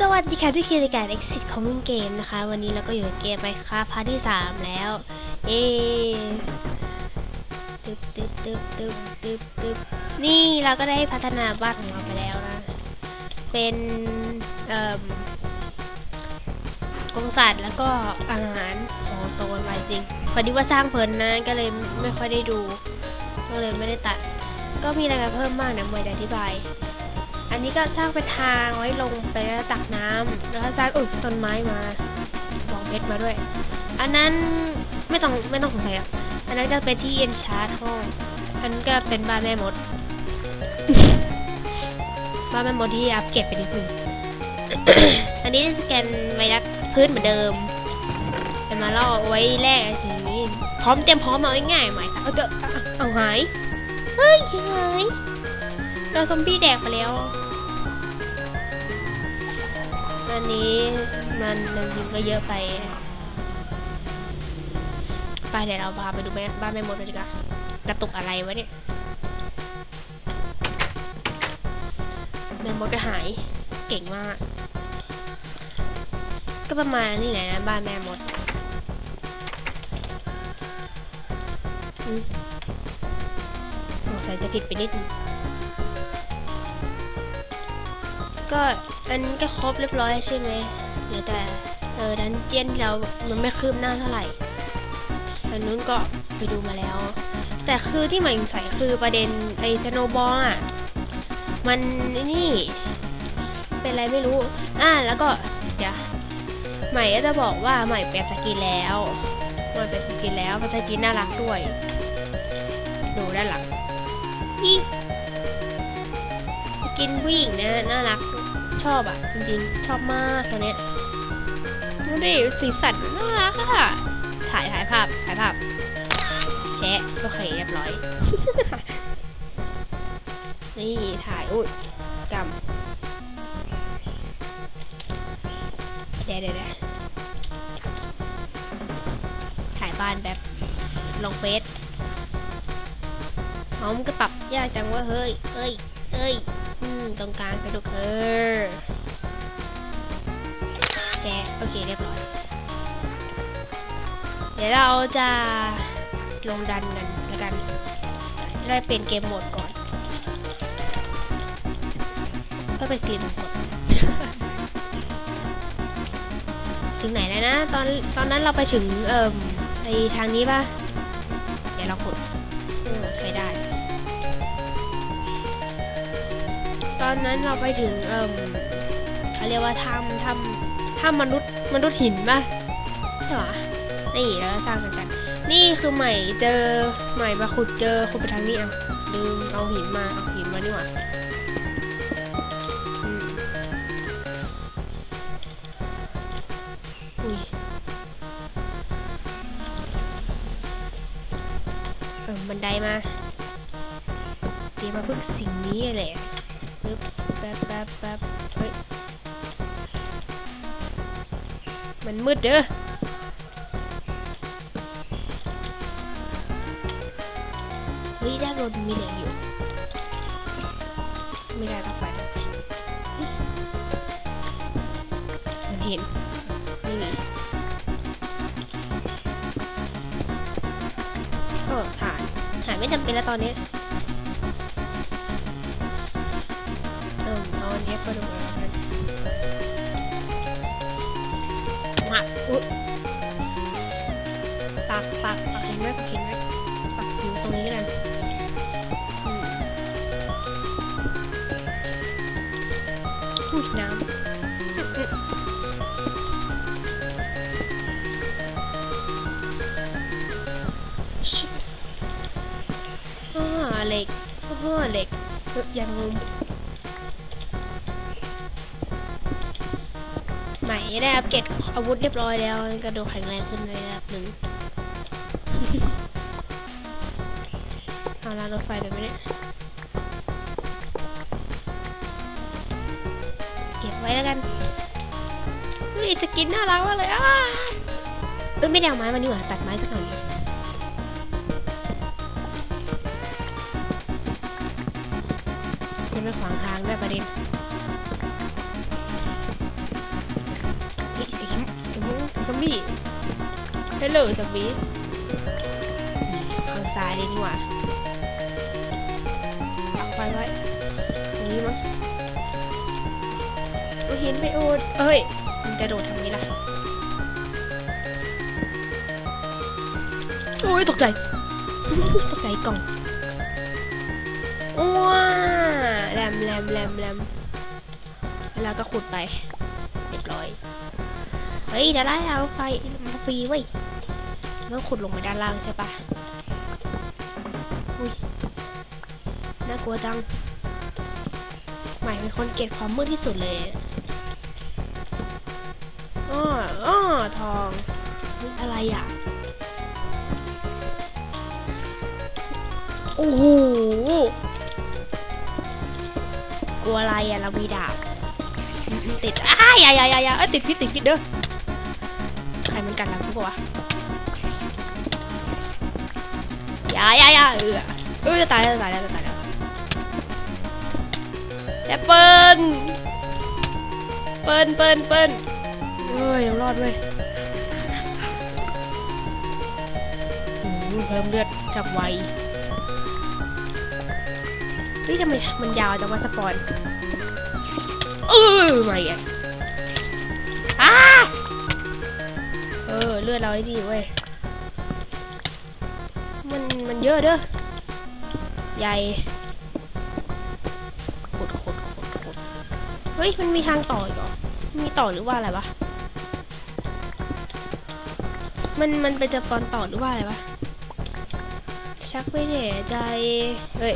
สวัสดีค่ะที่คือรายการ Exit Common Game นะคะ วันนี้เราก็อยู่ในเกมไปค่ะพาร์ทที่ 3 แล้ว เอ๊ตึ๊บตึ๊บตึ๊บตึ๊บตึ๊บตึ๊บนี่เราก็ได้พัฒนาบ้านของเราไปแล้วนะ เป็น เอ่อกรงสัตว์แล้วก็อาหารของโตกันไปจริงพอดีว่าสร้างเพลินนะก็เลยไม่ค่อยได้ดู ก็เลยไม่ได้ตัด ก็มีอะไรเพิ่มบ้างนะมวยจะอธิบาย อันนี้ก็สร้างเป็นทางไว้ลงไปแล้วตักน้ำแล้วก็สร้างอุดต้นไม้มาบอกเพชรมาด้วย อันนั้นไม่ต้องไม่ต้องสงสัยอะอันนั้นก็เป็นที่เย็นชาร์จห้องอันนั้นก็เป็นบ้านแม่มดบ้านแม่มดที่อัปเกรดไปนิดนึงอันนี้สแกนไวรัสพื้นเหมือนเดิมแต่มาล่อไว้แรกสีนี้พร้อมเตรียมพร้อมเอาง่ายๆใหม่เอาเอเอาเอาหายเฮ้ยหาย โดนซอมบี้แดกไปแล้วอันนี้มันมันยิงก็เยอะไป ไปเดี๋ยวเราพาไปดูแม่บ้านแม่มดเลยดีกว่ากระตุกอะไรวะเนี่ยแม่มดก็หาย เก่งมาก ก็ประมาณนี้แหละนะบ้านแม่มดอืมสงสัยจะผิดไปนิดนึง ก็อันนี้ก็ครบเรียบร้อยใช่ไหมเหลือแต่เออดันเจียนเรามันไม่คืบหน้าเท่าไหร่อันนู้นก็ไปดูมาแล้ว แต่คือที่ใหม่สงสัยคือประเด็นไอ้สโนบอลอะมันนี่ เป็นอะไรไม่รู้ อ่าแล้วก็เดี๋ยวใหม่ก็จะบอกว่าใหม่เปลี่ยนสกินแล้วใหม่เปลี่ยนสกินแล้วเป็นสกินน่ารักด้วย ดูด้านหลังอีส กินผู้หญิงนะน่ารักชอบอะ จริงๆ ชอบมากตัวเนี้ยดูดิสีสันน่ารักอะถ่ายถ่ายภาพถ่ายภาพแชะโอเคเรียบร้อย นี่ถ่ายอุ้ยกำเดี๋ยวเดี๋ยวเดี๋ยวถ่ายบ้านแบบลงเฟซอ๋อมันก็ปรับยากจังว่าเฮ้ยเอ้ยเอ้ย อืมตรงกลางกระดูกเออแกะโอเคเรียบร้อย เดี๋ยวเราจะลงดันกันแล้วกันได้เปลี่ยนเกมโหมดก่อนก็เป็นเกมโหมดถึงไหนแล้วนะ ตอนตอนนั้นเราไปถึงเอ่มไอทางนี้ป่ะ เดี๋ยวเรากดใช้ได้ ตอนนั้นเราไปถึงเอ่มเขาเรียกว่าถ้ำถ้ำถ้ำมนุษย์มนุษย์หินป่ะใช่ปะนี่แล้วสร้างกันกันนี่คือใหม่เจอใหม่มาขุดเจอขุดไปทางนี้อะลืมเอาหินมาเอาหินมานี่หว่าอืมอุ้ยเออบันไดมาเตรียมมาเพื่อสิ่งนี้แหละ ปึ๊บแป๊บแป๊บแป๊บเฮ้ย มันมืดเด้อเฮ้ยด้านบนมีเหล็กอยู่ ไม่ได้ต้องไปมันเห็นนี่มีเออถ่ายถ่ายไม่จำเป็นแล้วตอนนี้ เอาอันนี้ไปดูแล้วกันมาอุ๊ยปักปักปักเห็นไหมปักเห็นไหมปักอยู่ตรงนี้กันอุ้ยน้ำชิอ่าเหล็กอ่าเหล็กยอย่างงม ใหม่ได้อัปเกรดอาวุธเรียบร้อยแล้วกระโดดแข็งแรงขึ้นในระดับหนึ่งเอาลารถไฟไปไหมเนี่ยเก็บไว้แล้วกันเฮ้ยสกินน่ารักมากเลยอะเอ้ยไม่ได้เอาไม้มานี่หว่าตัดไม้สักหน่อยจะไม่ขวางทางได้ประเด็น มบี้เฮลโลซอมบี้ข้างซ้ายเลยนี่หว่าปักไฟไว้นี้มั้งโอ้ยเห็นไม่โอดเอ้ย มันกระโดดทำนี้ล่ะ โอ้ย ตกใจ ตกใจกล่องว้าแรมแรมแรมแรมแล้วก็ขุดไป เรียบร้อย ฮ้ยเดี๋ยวได้เอาไฟมาฟรีเว้ยต้องขุดลงไปด้านล่างใช่ปะอุ้ยน่ากลัวจังใหม่เป็นคนเกลียดความมืดที่สุดเลยอ้ออ้อทองนี่อะไรอะโอ้โหกลัวอะไรอะเรามีดาบติดอ้ายอย่าอย่าอย่าย่าเอ้ติดพิษติดพิษเด้อ มันกันหลังกูปะวะอย่าอย่าอย่าเออเออจะตายแล้วจะตายแล้วจะตายแล้วแอปเปิ้ลเปิ้ลเปิ้ลเปิ้ลเอ้ยยังรอดเว้ยอืมเพิ่มเลือดจากไวเฮ้ยทำไมมันยาวจังวะสปอนเออไม่อะอ้า ออเลือดเราไอ้ดีเว้ย มันมันเยอะเด้อ ใหญ่ขุดขุดขุดขุดเฮ้ย มันมีทางต่ออีกเหรอ มีต่อหรือว่าอะไรวะ มันมันเป็นจะปอนต่อหรือว่าอะไรวะ ชักไม่แน่ใจ เฮ้ย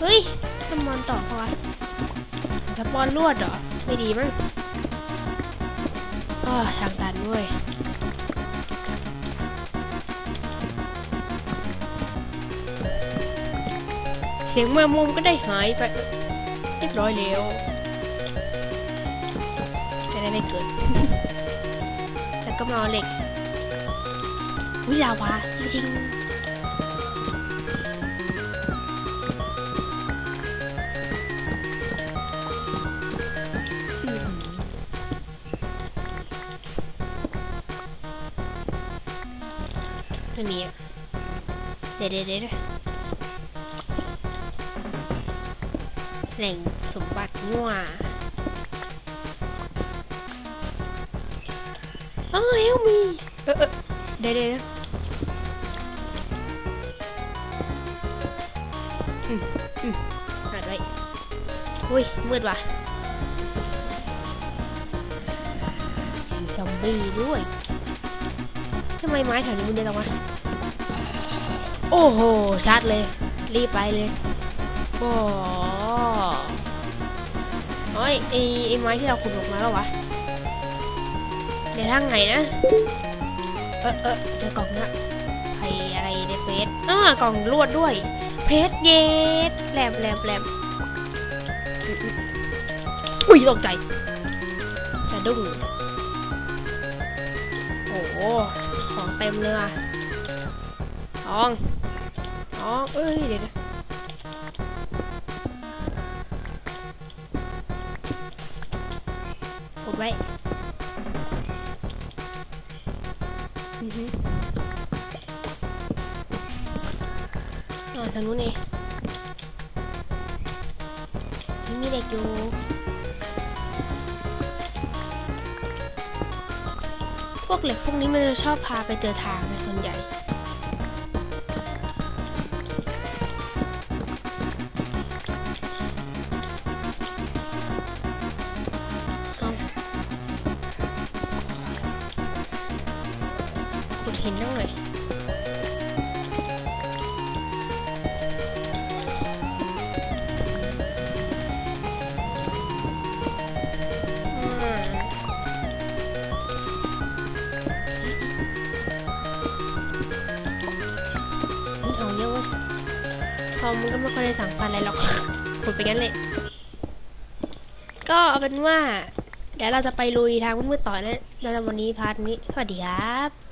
เฮ้ยสปอนต่อพอสปอนลวดเหรอ ไม่ดีมั้งอ๋อทางตันเว้ยเสียงแมวมุมก็ได้หายไปเรียบร้อยแล้วจะได้ไม่เกิด แล้วก็มาเอาเหล็กวิลาวาจริง ไม่มีอะเดี๋ยวเดี๋ยวเดี๋ยวแหล่งสมบัติงัวเอ้ยมีเออเออเดี๋ยวเดี๋ยวเดี๋ยวอืมอืมหัดไว้อุ้ยมืดว่ะมีซอมบี้ด้วย ทำไมไม้แถวนี้มันเดินออกมาโอ้โหชัดเลย รีบไปเลยโอ้โอ้ยไอไอไม้ที่เราขุดออกมาแล้ววะเดี๋ยวทางไหนนะ เออเออเจอกล่องนะใครอะไรในเฟสอ่ากล่องลวดด้วย เพชรเย็ดแหลมแหลมแหลมอุ้ยตกใจสะดุ้งโอ้ ของเต็มเลยว่ะทองทองเอ้ยเดี๋ยวกดไว้อือฮึอ่าทางนู้นเองนี่มีเด็กอยู่ วกเหล็กพวกนี้มันจะชอบพาไปเจอทางนส่วนใหญ่ ขุดหินนั่งเลย คอมมันก็ไม่ค่อยได้สั่งฟันอะไรหรอกขุดไปงั้นเลยก็เอาเป็นว่า เดี๋ยวเราจะไปลุยทางมืดๆต่อนะแล้ววันนี้พาร์ทนี้ สวัสดีครับ